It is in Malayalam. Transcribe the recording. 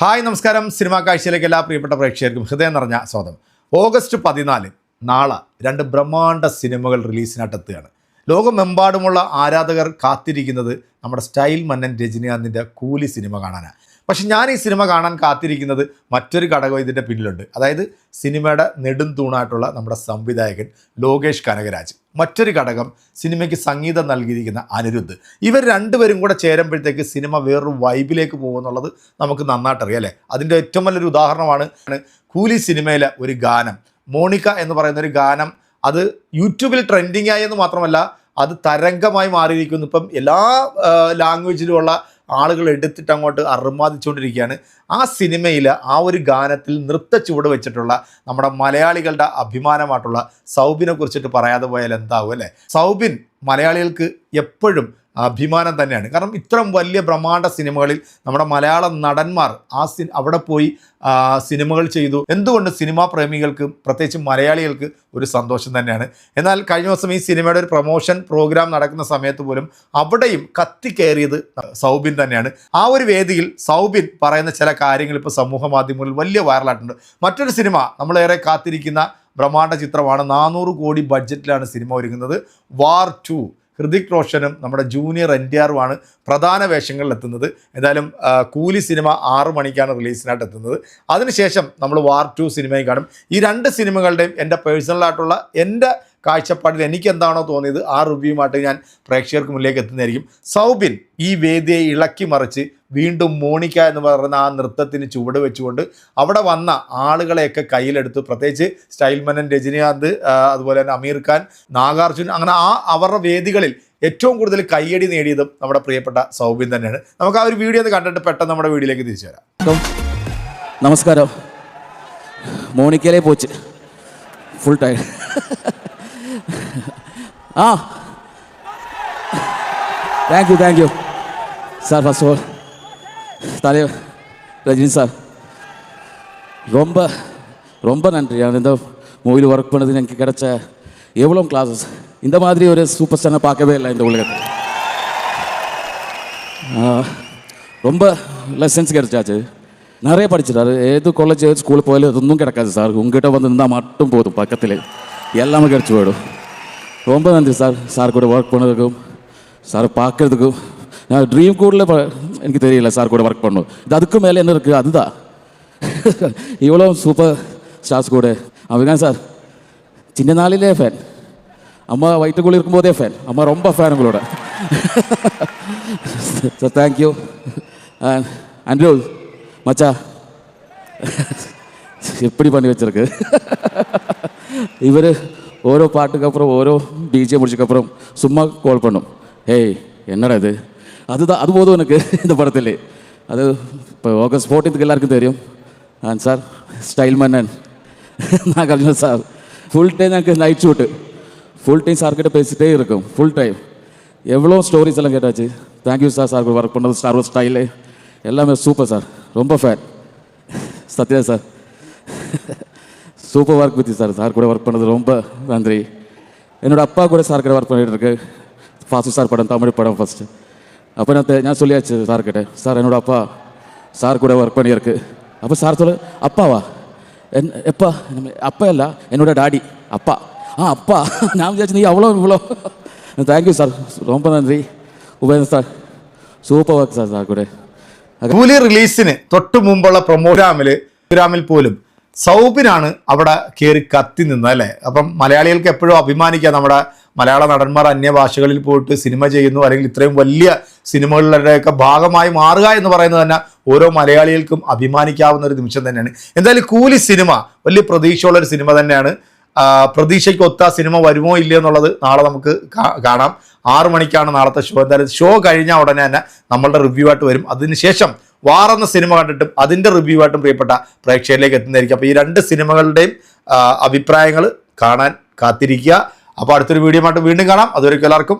ഹായ് നമസ്കാരം. സിനിമാ കാഴ്ചയിലേക്ക് എല്ലാ പ്രിയപ്പെട്ട പ്രേക്ഷകർക്കും ഹൃദയം നിറഞ്ഞ സ്വാഗതം. ഓഗസ്റ്റ് പതിനാല് നാളെ രണ്ട് ബ്രഹ്മാണ്ഡ സിനിമകൾ റിലീസിനായിട്ടെത്തുകയാണ് ലോകമെമ്പാടുമുള്ള ആരാധകർ കാത്തിരിക്കുന്നത് നമ്മുടെ സ്റ്റൈൽ മന്നൻ രജനീകാന്തിന്റെ കൂലി സിനിമ കാണാനാണ്. പക്ഷെ ഞാൻ ഈ സിനിമ കാണാൻ കാത്തിരിക്കുന്നത് മറ്റൊരു ഘടകം ഇതിന്റെ പിന്നിലുണ്ട്. അതായത് സിനിമയുടെ നെടും തൂണായിട്ടുള്ള നമ്മുടെ സംവിധായകൻ ലോകേഷ് കനകരാജ്. മറ്റൊരു ഘടകം സിനിമയ്ക്ക് സംഗീതം നൽകിയിരിക്കുന്ന അനിരുദ്ധ്. ഇവർ രണ്ടുപേരും കൂടെ ചേരുമ്പോഴത്തേക്ക് സിനിമ വേറൊരു വൈബിലേക്ക് പോകുമെന്നുള്ളത് നമുക്ക് നന്നായിട്ടറിയാം അല്ലേ? അതിന്റെ ഏറ്റവും നല്ലൊരു ഉദാഹരണമാണ് കൂലി സിനിമയിലെ ഒരു ഗാനം. മോണിക്ക എന്ന് പറയുന്ന ഒരു ഗാനം അത് യൂട്യൂബിൽ ട്രെൻഡിങ് ആയെന്ന് മാത്രമല്ല അത് തരംഗമായി മാറിയിരിക്കുന്നു. ഇപ്പം എല്ലാ ലാംഗ്വേജിലുമുള്ള ആളുകൾ എടുത്തിട്ട് അങ്ങോട്ട് അറുമാദിച്ചുകൊണ്ടിരിക്കുകയാണ് ആ സിനിമയിൽ ആ ഒരു ഗാനത്തിൽ നൃത്ത ചുവട് വെച്ചിട്ടുള്ള നമ്മുടെ മലയാളികളുടെ അഭിമാനമായിട്ടുള്ള സൗബിനെ കുറിച്ചിട്ട് പറയാതെ പോയാൽ എന്താവും അല്ലേ? സൗബിൻ മലയാളികൾക്ക് എപ്പോഴും അഭിമാനം തന്നെയാണ്. കാരണം ഇത്രയും വലിയ ബ്രഹ്മാണ്ഡ സിനിമകളിൽ നമ്മുടെ മലയാള നടന്മാർ ആ സി അവിടെ പോയി സിനിമകൾ ചെയ്തു. എന്തുകൊണ്ട് സിനിമാ പ്രേമികൾക്ക് പ്രത്യേകിച്ച് മലയാളികൾക്ക് ഒരു സന്തോഷം തന്നെയാണ്? എന്നാൽ കഴിഞ്ഞ ദിവസം ഈ സിനിമയുടെ ഒരു പ്രൊമോഷൻ പ്രോഗ്രാം നടക്കുന്ന സമയത്ത് പോലും അവിടെയും കത്തിക്കയറിയത് സൗബിൻ തന്നെയാണ്. ആ ഒരു വേദിയിൽ സൗബിൻ പറയുന്ന ചില കാര്യങ്ങൾ ഇപ്പോൾ സമൂഹ മാധ്യമങ്ങളിൽ വലിയ വൈറലായിട്ടുണ്ട്. മറ്റൊരു സിനിമ നമ്മളേറെ കാത്തിരിക്കുന്ന ബ്രഹ്മാണ്ഡ ചിത്രമാണ് നാനൂറ് കോടി ബഡ്ജറ്റിലാണ് സിനിമ ഒരുങ്ങുന്നത്. വാർ ടു. ഹൃതിക് റോഷനും നമ്മുടെ ജൂനിയർ എൻ ടി ആറുമാണ് പ്രധാന വേഷങ്ങളിൽ എത്തുന്നത്. എന്തായാലും കൂലി സിനിമ ആറ് മണിക്കാണ് റിലീസിനായിട്ട് എത്തുന്നത്. അതിനുശേഷം നമ്മൾ വാർ ടു സിനിമയും കാണും. ഈ രണ്ട് സിനിമകളുടെയും എന്റെ പേഴ്സണലായിട്ടുള്ള എന്റെ കാഴ്ചപ്പാടിൽ എനിക്കെന്താണോ തോന്നിയത് ആ റിവ്യൂമായിട്ട് ഞാൻ പ്രേക്ഷകർക്ക് മുന്നിലേക്ക് എത്തുന്നതായിരിക്കും. സൗബിൻ ഈ വേദിയെ ഇളക്കി മറിച്ച് വീണ്ടും മോണിക്ക എന്ന് പറയുന്ന ആ നൃത്തത്തിന് ചുവട് വെച്ചുകൊണ്ട് അവിടെ വന്ന ആളുകളെയൊക്കെ കയ്യിലെടുത്ത് പ്രത്യേകിച്ച് സ്റ്റൈൽമനൻ രജനീകാന്ത് അതുപോലെ തന്നെ അമീർ ഖാൻ നാഗാർജുൻ അങ്ങനെ ആ അവരുടെ വേദികളിൽ ഏറ്റവും കൂടുതൽ കയ്യടി നേടിയതും നമ്മുടെ പ്രിയപ്പെട്ട സൗബിൻ തന്നെയാണ്. നമുക്ക് ആ ഒരു വീഡിയോ ഒന്ന് കണ്ടിട്ട് പെട്ടെന്ന് നമ്മുടെ വീഡിയോയിലേക്ക് തിരിച്ചു വരാം. നമസ്കാരം. മോണിക്കയിലേ പോച്ച്. Full time full tired ah thank you thank you sir first of all தலைவர் ரஜினி சார் ரொம்ப ரொம்ப நன்றி அந்த இந்த மூவியில் ஒர்க் பண்ணது எனக்கு கிடைச்ச எவ்வளோ கிளாஸஸ் இந்த மாதிரி ஒரு சூப்பர் ஸ்டாரை பார்க்கவே இல்லை இந்த உலகத்தில் ஆ, ரொம்ப லெசன்ஸ் கிடைச்சாச்சு நிறைய படிச்சிட்டாரு ஏது காலேஜ் ஏது ஸ்கூலில் போயாலும் எதுவும் கிடக்காது சார் உங்ககிட்ட வந்து இருந்தால் மட்டும் போதும் பக்கத்தில் எல்லாமே கிடச்சி போயிடும் ரொம்ப நன்றி சார். சார் கூட ஒர்க் பண்ணதுக்கும் சார் பார்க்கறதுக்கும். நான் ட்ரீம் கூட எனக்கு தெரியல சார் கூட ஒர்க் பண்ணும் இது அதுக்கும் மேலே என்ன இருக்குது அதுதான். இவ்வளோ சூப்பர் ஸ்டார்ஸ் கூட. அவங்க சார். சின்ன நாளிலே ஃபேன் அம்மா வயிற்றுக்குள்ள இருக்கும்போதே ஃபேன் அம்மா ரொம்ப ஃபேன் உங்களோட. சார் தேங்க்யூ அன்ரோல் மச்சா. எப்படி பண்ணி வச்சிருக்கு? இவர் ஓரோ பாட்டுக்கு அப்புறம் ஓரோ பிஜே முடிச்சதுக்கப்புறம் சும்மா கால் பண்ணும் ஏய் என்னடா இது அதுதான் அது போதும் எனக்கு இந்த படத்தில் அது இப்போ ஆகஸ்ட் ஃபோர்டீன்த்துக்கு எல்லாருக்கும் தெரியும் ஆ சார் ஸ்டைல் மன்னன் நாகார்ஜுன சார் ஃபுல் டைம் எனக்கு நைட் ஷூட்டு ஃபுல் டைம் சார்கிட்ட பேசிட்டே இருக்கும் ஃபுல் டைம் எவ்வளோ ஸ்டோரிஸ் எல்லாம் கேட்டாச்சு தேங்க்யூ சார் சார் ஒர்க் பண்ணது ஸ்டார் வார் ஸ்டைலு எல்லாமே சூப்பர் சார் ரொம்ப fan Sathya sir super work with sir sir கூட ஒர்க் பண்ணது ரொம்ப நன்றி. என்னோடய அப்பா கூட சார் கூட ஒர்க் பண்ணிகிட்டு இருக்கு. ஃபாஸ்ட் சார் படம் தமிழ் படம் ஃபஸ்ட்டு அப்போ நான் நான் சொல்லியாச்சு சார் கிட்ட. சார் என்னோடய அப்பா சார் கூட ஒர்க் பண்ணியிருக்கு. அப்போ சார் சொல்ல அப்பாவா? என் எப்பா? நம்ம அப்பா இல்லை என்னோட டாடி அப்பா. ஆ அப்பா. நான் விசாரிச்சு நீ அவ்வளோ இவ்வளோ தேங்க்யூ சார் ரொம்ப நன்றி. Upendra sir super work sir sir കൂടെ കൂലി റിലീസിന് തൊട്ട് മുമ്പുള്ള പ്രൊമോഗ്രാമിൽ പ്രോഗ്രാമിൽ പോലും. സൗബിനാണ് അവിടെ കയറി കത്തി നിന്നത് അല്ലേ? അപ്പം മലയാളികൾക്ക് എപ്പോഴും അഭിമാനിക്കാം നമ്മുടെ മലയാള നടന്മാർ അന്യഭാഷകളിൽ പോയിട്ട് സിനിമ ചെയ്യുന്നു അല്ലെങ്കിൽ ഇത്രയും വലിയ സിനിമകളുടെയൊക്കെ ഭാഗമായി മാറുക എന്ന് പറയുന്നത് തന്നെ ഓരോ മലയാളികൾക്കും അഭിമാനിക്കാവുന്ന ഒരു നിമിഷം തന്നെയാണ്. എന്തായാലും കൂലി സിനിമ വലിയ പ്രതീക്ഷയുള്ള ഒരു സിനിമ തന്നെയാണ്. ആ, പ്രതീക്ഷയ്ക്ക് ഒത്ത സിനിമ വരുമോ ഇല്ലയോ എന്നുള്ളത് നാളെ നമുക്ക് കാണാം. ആറ് മണിക്കാണ് നാളത്തെ ഷോ എന്തായാലും ഷോ കഴിഞ്ഞ ഉടനെ തന്നെ നമ്മളുടെ റിവ്യൂ ആയിട്ട് വരും. അതിനുശേഷം വാർ സിനിമ കണ്ടിട്ടും അതിന്റെ റിവ്യൂ ആയിട്ടും പ്രിയപ്പെട്ട പ്രേക്ഷകരിലേക്ക് എത്തുന്നതായിരിക്കും. അപ്പോൾ ഈ രണ്ട് സിനിമകളുടെയും അഭിപ്രായങ്ങൾ കാണാൻ കാത്തിരിക്കുക. അപ്പോൾ അടുത്തൊരു വീഡിയോ ആയിട്ട് വീണ്ടും കാണാം. അതുവരെയ്ക്കും എല്ലാവർക്കും